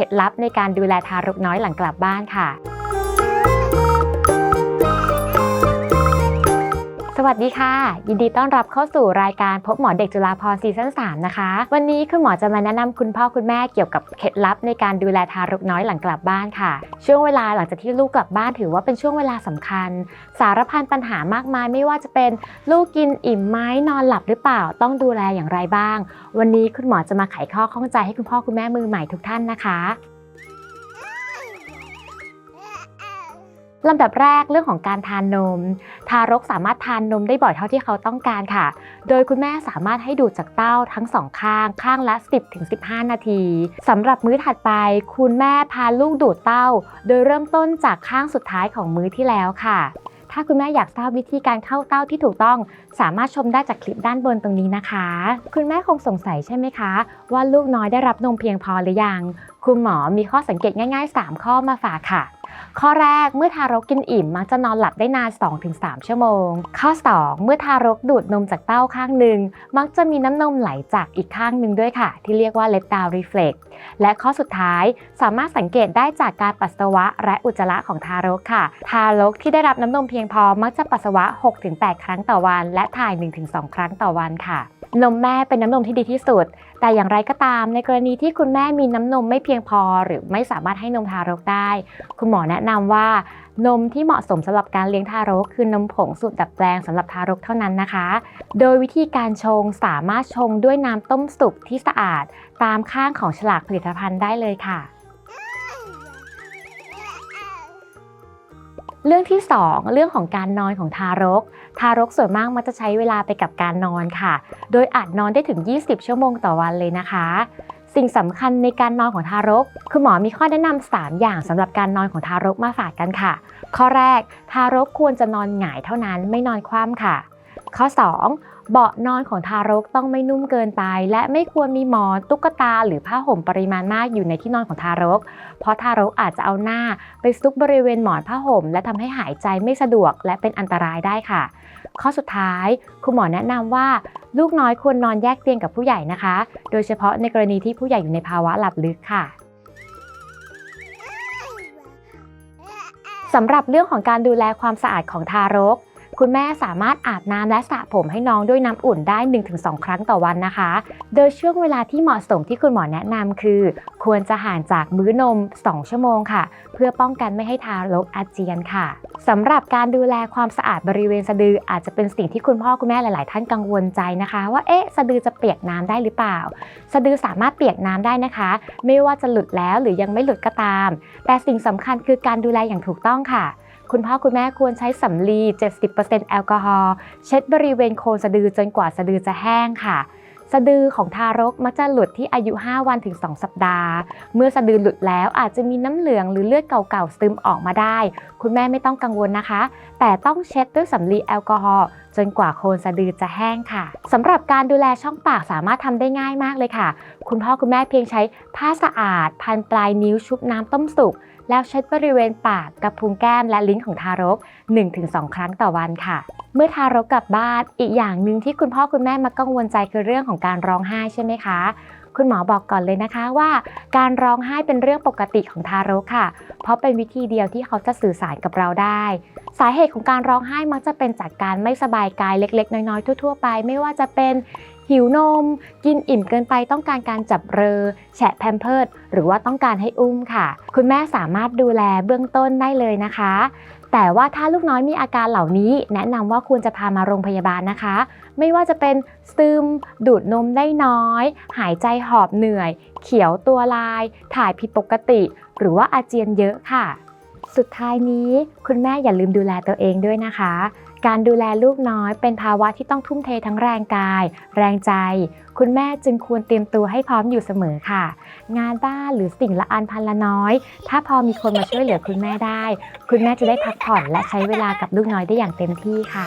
ล็ดลับในการดูแลทารกน้อยหลังกลับบ้านค่ะ สวัสดีค่ะ ยินดีต้อนรับเข้าสู่รายการพบหมอเด็กจุฬาภรซีซั่น3นะคะ วันนี้คุณหมอจะมาแนะนำคุณพ่อคุณแม่เกี่ยวกับเคล็ดลับในการดูแลทารกน้อยหลังกลับบ้านค่ะ ช่วงเวลาหลังจากที่ลูกกลับบ้านถือว่าเป็นช่วงเวลาสำคัญ สารพันปัญหามากมายไม่ว่าจะเป็นลูกกินอิ่มไหมนอนหลับหรือเปล่าต้องดูแลอย่างไรบ้าง วันนี้คุณหมอจะมาไขข้อข้องใจให้คุณพ่อคุณแม่มือใหม่ทุกท่านนะคะ ลำดับแรกเรื่องของการทานนม ทารกสามารถทานนมได้บ่อยเท่าที่เขาต้องการค่ะ โดยคุณแม่สามารถให้ดูดจากเต้าทั้งสองข้างข้างละ 10-15 นาทีสำหรับมื้อถัดไป คุณแม่พาลูกดูดเต้า โดยเริ่มต้นจากข้างสุดท้ายของมื้อที่แล้วค่ะ ถ้าคุณแม่อยากทราบวิธีการเข้าเต้าที่ถูกต้อง สามารถชมได้จากคลิปด้านบนตรงนี้นะคะ คุณแม่คงสงสัยใช่ไหมคะ ว่าลูกน้อยได้รับนมเพียงพอหรือยัง คุณหมอมีข้อสังเกตง่าย ๆ 3 ข้อมาฝากค่ะ ข้อแรกเมื่อทารกกินอิ่มมักจะนอนหลับได้นาน 2-3 ชั่วโมง ข้อ 2 เมื่อทารกดูดนมจากเต้าข้างหนึ่งมักจะมีน้ำนมไหลจากอีกข้างหนึ่งด้วยค่ะ ที่เรียกว่า left down reflex และข้อสุดท้ายสามารถสังเกตได้จากการปัสสาวะและอุจจาระของทารกค่ะ ทารกที่ได้รับน้ำนมเพียงพอมักจะปัสสาวะ 6-8 ครั้งต่อวัน และถ่าย 1-2 ครั้งต่อวันค่ะ นมแม่เป็นน้ำนมที่ดีที่สุด แต่อย่างไรก็ตาม ในกรณีที่คุณแม่มีน้ำนมไม่เพียงพอ หรือไม่สามารถให้นมทารกได้ คุณหมอแนะนำว่านมที่เหมาะสมสำหรับการเลี้ยงทารก คือนมผงสูตรดัดแปลงสำหรับทารกเท่านั้นนะคะ โดยวิธีการชงสามารถชงด้วยน้ำต้มสุกที่สะอาด ตามข้างของฉลากผลิตภัณฑ์ได้เลยค่ะ เรื่องที่ 2 เรื่องของการนอนของทารก ทารกส่วนมากมักจะใช้เวลาไปกับการนอนค่ะ โดยอาจนอนได้ถึง 20 ชั่วโมงต่อวันเลยนะคะ สิ่งสำคัญในการนอนของทารก คุณหมอมีข้อแนะนำ3อย่างสำหรับการนอนของทารกมาฝากกันค่ะ ข้อแรก ทารกควรจะนอนหงายเท่านั้นไม่นอนคว่ำค่ะ ข้อ 2 เบาะนอนของทารกต้องไม่นุ่มเกินไป และไม่ควรมีหมอนตุ๊กตา หรือผ้าห่มปริมาณมากอยู่ในที่นอนของทารก เพราะทารกอาจจะเอาหน้าไปซุกบริเวณหมอนผ้าห่ม และทำให้หายใจไม่สะดวกและเป็นอันตรายได้ค่ะ ข้อสุดท้ายคุณหมอแนะนำว่า ลูกน้อยควรนอนแยกเตียงกับผู้ใหญ่นะคะ โดยเฉพาะในกรณีที่ผู้ใหญ่อยู่ในภาวะหลับลึกค่ะสำหรับเรื่องของการดูแลความสะอาดของทารก คุณแม่สามารถอาบน้ำและสระผมให้น้องด้วยน้ำอุ่นได้ 1-2 ครั้งต่อวันนะคะ โดยช่วงเวลาที่เหมาะสมที่คุณหมอแนะนำคือ ควรจะห่างจากมื้อนม 2 ชั่วโมงค่ะ เพื่อป้องกันไม่ให้ทารกอาเจียนค่ะสำหรับการดูแลความสะอาดบริเวณสะดืออาจจะเป็นสิ่งที่คุณพ่อคุณแม่หลาย ๆ ท่านกังวลใจนะคะ ว่าเอ๊ะสะดือจะเปียกน้ำได้หรือเปล่า สะดือสามารถเปียกน้ำได้นะคะ ไม่ว่าจะหลุดแล้วหรือยังไม่หลุดก็ตาม แต่สิ่งสำคัญคือการดูแลอย่างถูกต้องค่ะ คุณพ่อคุณแม่ควรใช้สำลี 70%แอลกอฮอล์เช็ดบริเวณโคนสะดือจนกว่าสะดือจะแห้งค่ะ สะดือของทารกมักจะหลุดที่อายุ 5 วันถึง 2 สัปดาห์ เมื่อสะดือหลุดแล้วอาจจะมีน้ำเหลืองหรือเลือดเก่าๆซึมออกมาได้ คุณแม่ไม่ต้องกังวลนะคะ แต่ต้องเช็ดด้วยสำลีแอลกอฮอล์จนกว่าโคนสะดือจะแห้งค่ะสำหรับการดูแลช่องปากสามารถทำได้ง่ายมากเลยค่ะ คุณพ่อคุณแม่เพียงใช้ผ้าสะอาด พันปลายนิ้วชุบน้ำต้มสุก แล้วเช็ดบริเวณปากกับพุงแก้มและลิ้นของทารก 1-2 ครั้งต่อวันค่ะ เมื่อทารกกลับบ้านอีกอย่างหนึ่งที่คุณพ่อคุณแม่มากังวลใจคือเรื่องของการร้องไห้ใช่ไหมคะคุณหมอบอกก่อนเลยนะคะว่าการร้องไห้เป็นเรื่องปกติของทารกค่ะ เพราะเป็นวิธีเดียวที่เขาจะสื่อสารกับเราได้ สาเหตุของการร้องไห้มักจะเป็นจากการไม่สบายกายเล็ก ๆ น้อยๆทั่ว ๆ ไป ไม่ว่าจะเป็น หิวนม กินอิ่มเกินไปต้องการการจับเรอ แฉะแพมเพิร์ดหรือว่าต้องการให้อุ้มค่ะ คุณแม่สามารถดูแลเบื้องต้นได้เลยนะคะ แต่ว่าถ้าลูกน้อยมีอาการเหล่านี้ แนะนำว่าควรจะพามาโรงพยาบาลนะคะ ไม่ว่าจะเป็นซึม ดูดนมได้น้อย หายใจหอบเหนื่อย เขียวตัวลาย ถ่ายผิดปกติ หรือว่าอาเจียนเยอะค่ะ สุดท้ายนี้คุณแม่อย่าลืมดูแลตัวเองด้วยนะคะ การดูแลลูกน้อยเป็นภาวะที่ต้องทุ่มเททั้งแรงกาย แรงใจ คุณแม่จึงควรเตรียมตัวให้พร้อมอยู่เสมอค่ะ งานบ้านหรือสิ่งละอันพันละน้อย ถ้าพอมีคนมาช่วยเหลือคุณแม่ได้ คุณแม่จะได้พักผ่อนและใช้เวลากับลูกน้อยได้อย่างเต็มที่ค่ะ